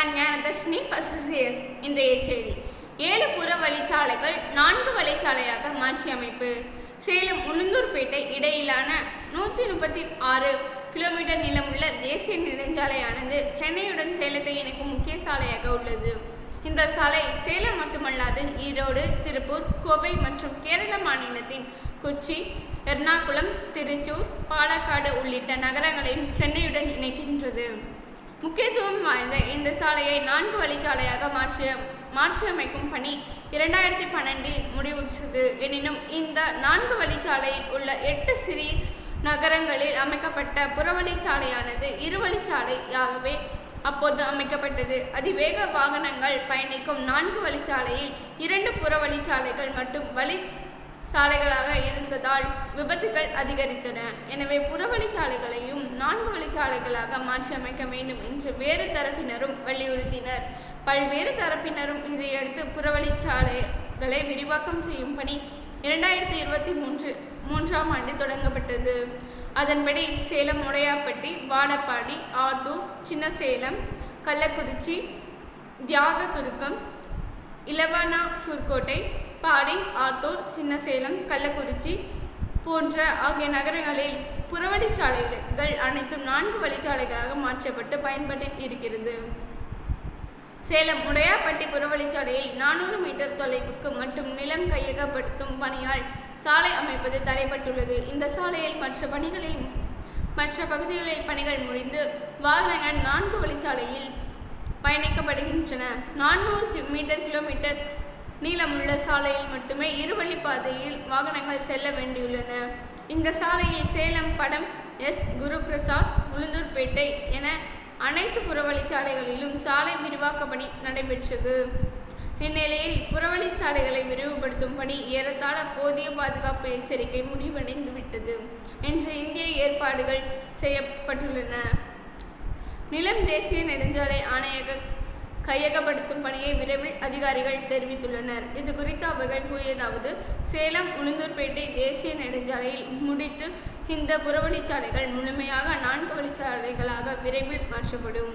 நான் ஞானதர்ஷினி first CS இன்றைய செய்தி. ஏழு புற வழிச்சாலைகள் நான்கு வழிச்சாலையாக மாற்றி அமைப்பு. சேலம் உளுந்தூர்பேட்டை இடையிலான நூற்றி முப்பத்தி ஆறு கிலோமீட்டர் நீளமுள்ள தேசிய நெடுஞ்சாலையானது சென்னையுடன் சேலத்தை இணைக்கும் முக்கிய சாலையாக உள்ளது. இந்த சாலை சேலம் மட்டுமல்லாது ஈரோடு திருப்பூர் கோவை மற்றும் கேரள மாநிலத்தின் கொச்சி எர்ணாகுளம் திருச்சூர் பாலக்காடு உள்ளிட்ட நகரங்களையும் சென்னையுடன் இணைக்கின்றது. முக்கியத்துவம் வாய்ந்த இந்த சாலையை நான்கு வழிச்சாலையாக மாற்றிய மாற்றியமைக்கும் பணி இரண்டாயிரத்தி பன்னெண்டில் முடிவுற்றது. எனினும் இந்த நான்கு வழிச்சாலையில் உள்ள எட்டு சிறி நகரங்களில் அமைக்கப்பட்ட புறவழிச்சாலையானது இருவழிச்சாலையாகவே அப்போது அமைக்கப்பட்டது. அதிவேக வாகனங்கள் பயணிக்கும் நான்கு வழிச்சாலையில் இரண்டு புறவழிச்சாலைகள் மற்றும் வழி சாலைகளாக இருந்ததால் விபத்துகள் அதிகரித்தன. எனவே புறவழிச்சாலைகளையும் நான்கு வழிச்சாலைகளாக மாற்றியமைக்க வேண்டும் என்று வேறு தரப்பினரும் வலியுறுத்தினர். பல்வேறு தரப்பினரும் இதையடுத்து புறவழிச்சாலைகளை விரிவாக்கம் செய்யும் பணி இரண்டாயிரத்தி இருபத்தி மூன்று மூன்றாம் ஆண்டு தொடங்கப்பட்டது. அதன்படி சேலம் உடையாப்பட்டி வாடப்பாடி ஆத்தூர் சின்னசேலம் கள்ளக்குறிச்சி தியாக துருக்கம் இலவனா சுர்கோட்டை பாடி ஆத்தூர் சின்னசேலம் கள்ளக்குறிச்சி போன்ற ஆகிய நகரங்களில் புறவழிச்சாலைகள் அனைத்தும் நான்கு வழிச்சாலைகளாக மாற்றப்பட்டு பயன்பாட்டில் இருக்கிறது. சேலம் உடையாப்பட்டி புறவழிச்சாலையை நானூறு மீட்டர் தொலைவுக்கு மட்டும் நிலம் கையகப்படுத்தும் பணியால் சாலை அமைப்பது தடைப்பட்டுள்ளது. இந்த சாலையில் மற்ற பணிகளில் மற்ற பகுதிகளில் பணிகள் முடிந்து வாகனங்கள் நான்கு வழிச்சாலையில் பயணிக்கப்படுகின்றன. நானூறு மீட்டர் கிலோமீட்டர் நீளமுள்ள சாலையில் மட்டுமே இருவழிப்பாதையில் வாகனங்கள் செல்ல வேண்டியுள்ளன. இந்த சாலையில் சேலம் படம் எஸ். குருபிரசாத் உளுந்தூர்பேட்டை என அனைத்து புறவழிச்சாலைகளிலும் சாலை விரிவாக்க பணி நடைபெற்றது. இந்நிலையில் புறவழிச்சாலைகளை விரிவுபடுத்தும் பணி ஏறத்தாழ போதிய பாதுகாப்பு எச்சரிக்கை முடிவடைந்துவிட்டது. என்று இந்திய ஏற்பாடுகள் செய்யப்பட்டுள்ளன. நிலம் தேசிய நெடுஞ்சாலை ஆணையக கையகப்படுத்தும் பணியை விரைவில் அதிகாரிகள் தெரிவித்துள்ளனர். இது குறித்து அவர்கள் கூறியதாவது சேலம் உளுந்தூர்பேட்டை தேசிய நெடுஞ்சாலையில் முடித்து இந்த புறவழிச்சாலைகள் முழுமையாக நான்கு வழிச்சாலைகளாக விரைவில் மாற்றப்படும்.